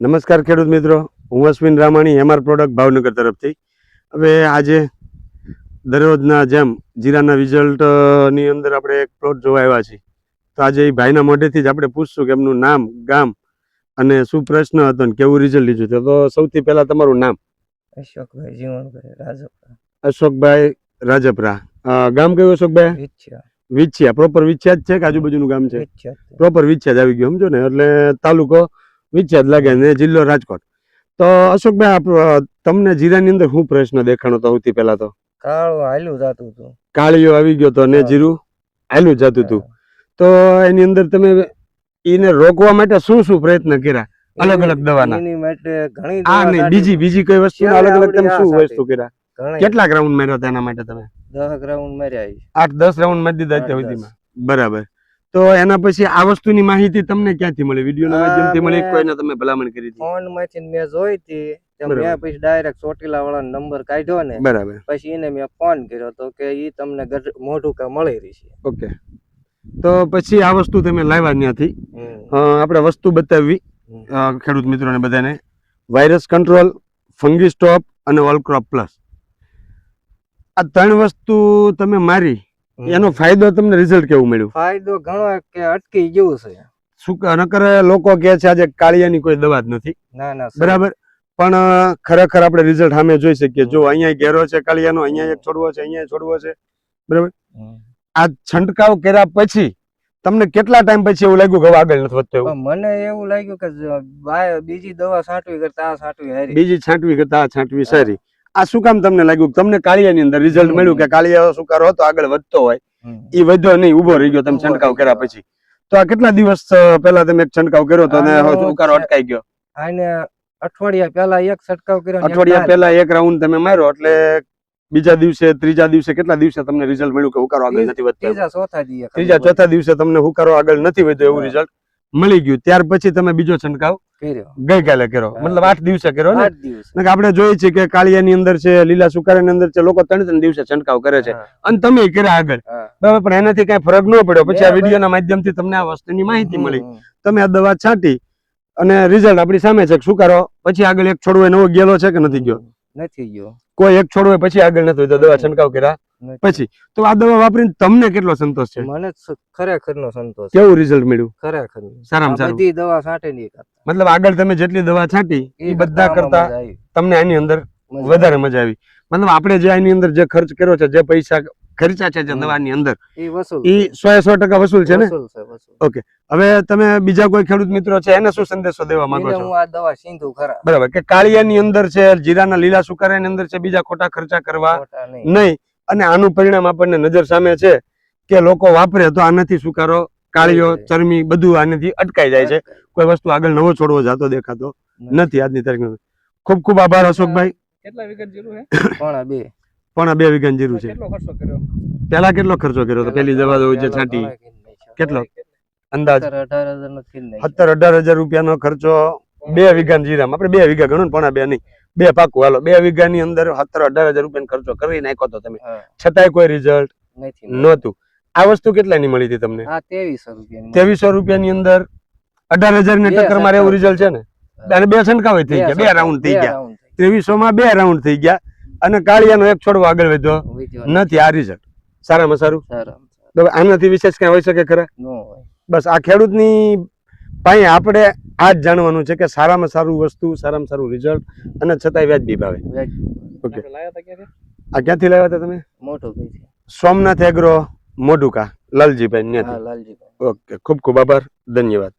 નમસ્કાર ખેડૂત મિત્રો. હું અશ્વિન રામાણી એમઆર પ્રોડક્ટ ભાવનગર તરફથી. હવે આજે દરરોજના જેમ જીરાના રિઝલ્ટની અંદર આપણે એક પ્લોટ જોવા આવ્યા છીએ. તો આજે એ ભાઈના મોઢેથી જ આપણે પૂછશું કે એમનું નામ ગામ અને શું પ્રશ્ન હતો ને કેવું રિઝલ્ટ લીધું તો સૌથી પહેલા તમારું નામ. અશોકભાઈ રાજપરા. અશોકભાઈ રાજપરા. ગામ કયું અશોકભાઈ? વિચ્છા વિછિયા પ્રોપર વિછિયા જ છે કે આજુબાજુનું ગામ છે? પ્રોપર વિછિયા જ આવી ગયું સમજો ને. એટલે તાલુકો જ લાગે ને જિલ્લો રાજકોટ. તો અશોકભાઈ આપ તમને જીરાની અંદર શું પ્રશ્ન દેખાણો તો સૌથી પહેલા તો? કાળું હાલ્યું જતું હતું. કાળીઓ આવી ગયો તો ને જીરું? હાલ્યું જતું હતું. તો એની અંદર તમે એને રોકવા માટે શું શું પ્રયત્ન કર્યા? અલગ અલગ દવાના? એની માટે ઘણી આ નહીં બીજી બીજી કઈ વસ્તુ અલગ અલગ તમે શું વસ્તુ કર્યા? કેટલા ગ્રાઉન્ડ માર્યા તેના માટે તમે? 10 ગ્રાઉન્ડ માર્યા છે. આઠ દસ રાઉન્ડ મારી દીધા અત્યાર સુધીમાં. બરાબર. તો એના પછી આ વસ્તુની માહિતી તમને ક્યાંથી મળી? વિડીયોના માધ્યમથી મળી કોઈને તમે ભલામણ કરી હતી. ફોનમાંથી મેં જોઈ હતી મેં પછી ડાયરેક્ટ ચોટીલા વાળાનો નંબર કાઢ્યો ને બરાબર. પછી એને મેં ફોન કર્યો તો કે ઈ તમને મોઢું કે મળી રહી છે ઓકે તો પછી આ વસ્તુ તમે લાવ્યા ત્યાંથી આપણે વસ્તુ બતાવવી. ખેડૂત મિત્રોને બધાને. વાયરસ કંટ્રોલ ફંગી સ્ટોપ અને ઓલ ક્રોપ પ્લસ આ ત્રણ વસ્તુ તમે મારી. એનો ફાયદો તમને રિઝલ્ટ કેવું મળ્યું? ફાયદો ઘણો કે અટકી ગયું છે. શું નકર લોકો કે છે આજે કાળિયાની કોઈ દવા જ નથી. ના ના બરાબર? પણ ખરેખર આપણે રિઝલ્ટ સામે જોઈ શકીએ. જો અહીંયા ઘેરો છે કાળિયાનો અહીંયા એક છોડવો છે અહીંયા છોડવો છે. બરાબર? આ છંટકાવ કર્યા પછી તમને કેટલા ટાઈમ પછી એવું લાગ્યું કે આગળ નથી વધતો એવું? મને એવું લાગ્યું કે બીજી દવા છાંટવી કરતા આ છાંટવી બીજી છાંટવી કરતા આ છાંટવી સારી. આ શું કામ તમને લાગ્યું? તમને કાળિયાની અંદર રિઝલ્ટ મળ્યું કે કાળિયા સુકારો હતો આગળ વધતો હોય. એ વધ્યો નહીં ઊભો રહી ગયો તમે છંટકાવ કર્યા પછી. તો આ કેટલા દિવસ પહેલા તમે એક છંટકાવ કર્યો હતો અને સુકારો અટકાઈ ગયો? અઠવાડિયા પહેલા એક છંટકાવ કર્યો અઠવાડિયા. પહેલા એક રાઉન્ડ તમે માર્યો એટલે બીજા દિવસે ત્રીજા દિવસે કેટલા દિવસે તમને રિઝલ્ટ મળ્યું કે હુકારો આગળ નથી વધતો? ત્રીજા ચોથા દીએ ત્રીજા ચોથા દિવસે તમને હુકારો આગળ નથી વધ્યો એવું રિઝલ્ટ મળી ગયું. ત્યાર પછી તમે બીજો છંટકાવ ગઈકાલે કર્યો. મતલબ આઠ દિવસે કર્યો ને? આપણે જોઈએ છીએ કે કાળિયાની અંદર છે લીલા સુકારાની અંદર છે લોકો ત્રણ ત્રણ દિવસે છંટકાવ કરે છે. અને તમે કર્યા આગળ. બરાબર પણ એનાથી કઈ ફરક ન પડ્યો. પછી આ વીડિયો ના માધ્યમથી તમને આ વસ્તુની માહિતી મળી. તમે આ દવા છાંટી અને રિઝલ્ટ આપણી સામે છે સુકારો. પછી આગળ એક છોડવો નવો ગયેલો છે કે નથી ગયો? નથી ગયો. કોઈ એક છોડવો પછી આગળ નથી દવા છંટકાવ કર્યા. પછી તો આ દવા વાપરીને તમને કેટલો સંતોષ છે? મને ખરેખર નો સંતોષ કેવું રિઝલ્ટ મળ્યું? ખરેખર સારામાં સારું. બધી દવા છાંટે નહીં કરતા. મતલબ આગળ તમે જેટલી દવા છાંટી એ બધા કરતા તમને આની અંદર વધારે મજા આવી. મતલબ આપણે જે આની અંદર જે ખર્ચ કર્યો છે જે પૈસા ખર્ચા છે જે દવાની અંદર એ વસૂલ એ સો સો ટકા વસૂલ છે ને? ઓકે. હવે તમે બીજા કોઈ ખેડૂત મિત્રો છે એને શું સંદેશો દેવા માંગો છો? હું આ દવા સિંધુ ખરા. બરાબર. કે કાળિયાની અંદર છે જીરાના લીલા સુકારાની અંદર છે બીજા ખોટા ખર્ચા કરવા નહીં. અને આનું પરિણામ આપણને નજર સામે છે કે લોકો વાપરે તો આનાથી સુકારો કાળીઓ ચરમી બધું આનાથી અટકાઈ જાય છે. કોઈ વસ્તુ આગળ નવો છોડવો જાતો દેખાતો નથી આજની તારીખમાં. ખૂબ ખૂબ આભાર અશોકભાઈ. કેટલા જીરું પણ આ બે. પણ બે વીઘાની જીરું છે. કેટલો ખર્ચો કર્યો? પેલા કેટલો ખર્ચો કર્યો તો? પેલી દવા જે પહેલા છાંટી. કેટલો? અંદાજ. સત્તર અઢાર હજાર રૂપિયાનો ખર્ચો બે વીઘા જીરામાં. આપણે બે વીઘા ગણો ને પોણા બે નહીં. બે પાકું. હાલો બે વીઘાની અંદર સત્તર અઢાર હજાર રૂપિયાનો ખર્ચો કરી નાખ્યો તો તમે. છતાંય કોઈ રિઝલ્ટ નહોતું. આ વસ્તુ કેટલાની મળી હતી તમને? ત્રેવીસો રૂપિયાની. અંદર અઢાર હજારની ટક્કર મારે એવું રિઝલ્ટ છે ને? અને બે છંટકાવ થઈ ગયા. બે રાઉન્ડ થઈ ગયા. ત્રેવીસો માં બે રાઉન્ડ થઈ ગયા. અને કાળિયાનો એક છોડવો આગળ વધ્યો. નથી. આ રિઝલ્ટ સારામાં સારું? આનાથી વિશેષ કઈ હોઈ શકે ખરા? બસ આ ખેડૂતની પાસે આપણે આ જ જાણવાનું છે કે સારામાં સારું વસ્તુ સારામાં સારું રિઝલ્ટ અને છતાંય વ્યાજબી ભાવે. ઓકે આ ક્યાંથી લાવ્યા હતા તમે? મોટું સોમનાથ એગ્રો મોઢુકા લાલજીભાઈ ઓકે ખૂબ ખૂબ આભાર ધન્યવાદ.